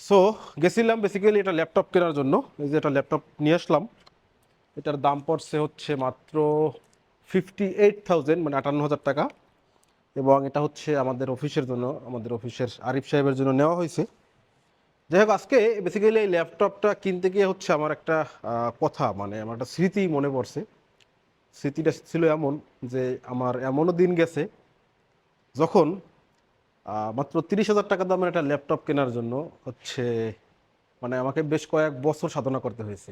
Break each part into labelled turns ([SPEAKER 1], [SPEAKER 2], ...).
[SPEAKER 1] So গেছিলাম basically এটা laptop কেনার জন্য। এই যে এটা ল্যাপটপ নিয়ে আসলাম। এটার দাম পড়ছে হচ্ছে মাত্র ফিফটি এইট থাউজেন্ড মানে আটান্ন হাজার টাকা। এবং এটা হচ্ছে আমাদের অফিসের জন্য, আমাদের অফিসের আরিফ সাহেবের জন্য নেওয়া হয়েছে। যাই হোক, আজকে বেসিক্যালি এই ল্যাপটপটা কিনতে গিয়ে হচ্ছে আমার একটা কথা মানে আমার একটা স্মৃতি মনে পড়ছে। স্মৃতিটা ছিল এমন যে আমার এমনও দিন গেছে, যখন মাত্র তিরিশ হাজার টাকা দামের একটা ল্যাপটপ কেনার জন্য হচ্ছে মানে আমাকে বেশ কয়েক বছর সাধনা করতে হয়েছে।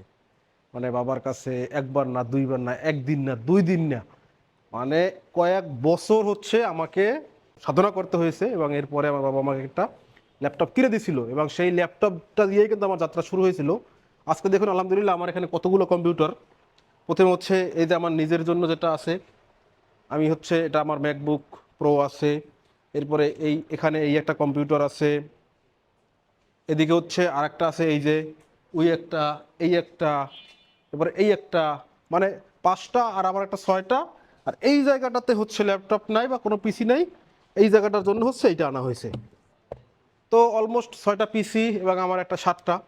[SPEAKER 1] মানে বাবার কাছে একবার না, দুইবার না, একদিন না, দুই দিন না। মানে কয়েক বছর হচ্ছে আমাকে সাধনা করতে হয়েছে এবং এরপরে আমার বাবা আমাকে একটা ল্যাপটপ কিনে দিয়েছিল এবং সেই ল্যাপটপটা দিয়েই কিন্তু আমার যাত্রা শুরু হয়েছিল। আজকে দেখুন, আলহামদুলিল্লাহ আমার এখানে কতগুলো কম্পিউটার। প্রথমে হচ্ছে এই যে আমার নিজের জন্য যেটা আছে, আমি হচ্ছে এটা আমার ম্যাকবুক প্রো আছে এরপরে এই, এখানে এই একটা কম্পিউটার আছে। এদিকে হচ্ছে আর একটা আছে, এই যে ওই একটা, এই একটা, এরপরে এই একটা মানে পাঁচটা আর আমার একটা ছয়টা। আর এই জায়গাটাতে হচ্ছে ল্যাপটপ নাই বা কোনো পিসি নাই, এই জায়গাটার জন্য হচ্ছে এইটা আনা হয়েছে। তো অলমোস্ট ছয়টা পিসি এবং আমার একটা সাতটা।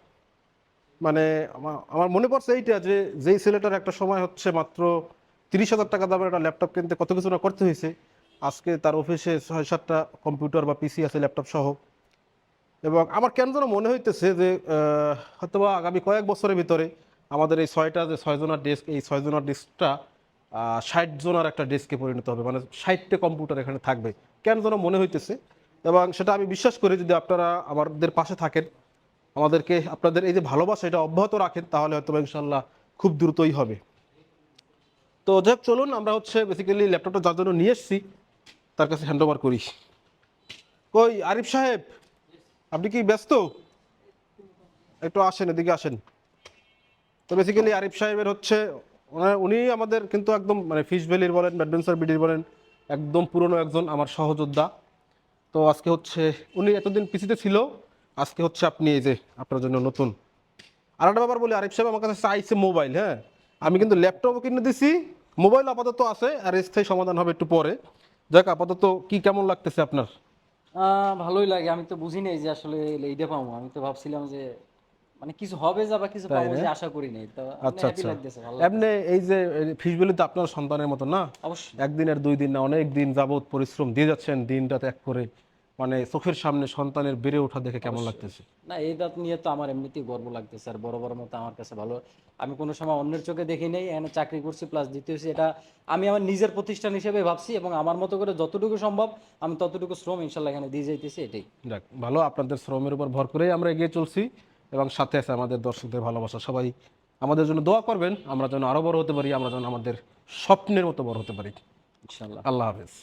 [SPEAKER 1] মানে আমা- আমার মনে পড়ছে এইটা যে, যেই ছেলেটার একটা সময় হচ্ছে মাত্র তিরিশ হাজার টাকা দামের একটা ল্যাপটপ কিনতে কত কিছু না করতে হয়েছে। আজকে তার অফিসে ছয় সাতটা কম্পিউটার বা পিসি আছে, ল্যাপটপ সহ। এবং আমার কেন যেন মনে হইতেছে যে হয়তোবা আগামী কয়েক বছরের ভিতরে আমাদের এই ছয়টা যে ছয়জনের ডেস্ক, এই ছয়জনের ডেস্কটা ষাট জনের একটা ডেস্কে পরিণত হবে মানে ষাটটা কম্পিউটার এখানে থাকবে। কেন যেন মনে হইতেছে। এবং সেটা আমি বিশ্বাস করি যদি আপনারা আমাদের পাশে থাকেন, আমাদেরকে আপনাদের এই যে ভালোবাসা এটা অব্যাহত রাখেন, তাহলে হয়তো ইনশাল্লাহ খুব দ্রুতই হবে। তো যাই চলুন আমরা হচ্ছে বেসিক্যালি ল্যাপটপটা যার জন্য নিয়ে এসেছি তার কাছে হ্যান্ড ওভার করি কই, আরিফ সাহেব? আপনি কি ব্যস্ত? একটু আসেন, এদিকে আসেন। তো বেসিক্যালি আরিফ সাহেবের হচ্ছে উনি আমাদের কিন্তু একদম মানে ফিশ ভ্যালির বলেন ব্যাডভেঞ্চার বিডির বলেন, একদম পুরনো একজন আমার সহযোদ্ধা। তো আজকে হচ্ছে, উনি এতদিন পিসিতে ছিল, আজকে হচ্ছে আপনি এই যে, আপনার জন্য নতুন। আর একটা ব্যাপার বলি, আরিফ সাহেব আমার কাছে চাইছে মোবাইল হ্যাঁ? আমি কিন্তু ল্যাপটপও কিনে দিছি মোবাইল আপাতত আছে, আর স্থায়ী সমাধান হবে একটু পরে। যাক আপাতত কি কেমন লাগতেছে আপনার?
[SPEAKER 2] ভালোই লাগে। আমি তো বুঝি নাই যে আসলে এইটা পাবো। আমি তো ভাবছিলাম যে মানে কিছু হবে যা বা কিছু পাবো যে আশা করি নাই। তো
[SPEAKER 1] আচ্ছা আচ্ছা।
[SPEAKER 2] আপনি
[SPEAKER 1] এমনি এই যে ফিসবেলি তো আপনার সন্তানের মতো না?
[SPEAKER 2] অবশ্যই।
[SPEAKER 1] একদিনের দুই দিন না অনেক দিন যাবত পরিশ্রম দিয়ে যাচ্ছেন দিনটা ত্যাগ করে। মানে চোখের সামনে সন্তানের বেড়ে ওঠা দেখে কেমন লাগতেছে?
[SPEAKER 2] না এই দাঁত নিয়ে তো আমার এমনিতেই গর্ব লাগতেছে আর বড় বড় মতো আমার কাছে ভালো। আমি কোনো সময় অন্যের চোখে দেখি নাই এখানে চাকরি করছি প্লাস দ্বিতীয় হচ্ছে এটা আমি আমার নিজের প্রতিষ্ঠান হিসেবে ভাবছি এবং আমার মতো করে যতটুকু সম্ভব আমি ততটুকু শ্রম ইনশাল্লাহ এখানে দিয়ে যাইতেছি এটাই।
[SPEAKER 1] যাক ভালো আপনাদের শ্রমের উপর ভর করেই আমরা এগিয়ে চলছি এবং সাথে আছে আমাদের দর্শকদের ভালোবাসা। সবাই আমাদের জন্য দোয়া করবেন আমরা যেন আরও বড় হতে পারি আমরা যেন আমাদের স্বপ্নের মতো বড় হতে পারি।
[SPEAKER 2] ইনশাল্লাহ।
[SPEAKER 1] আল্লাহ হাফেজ।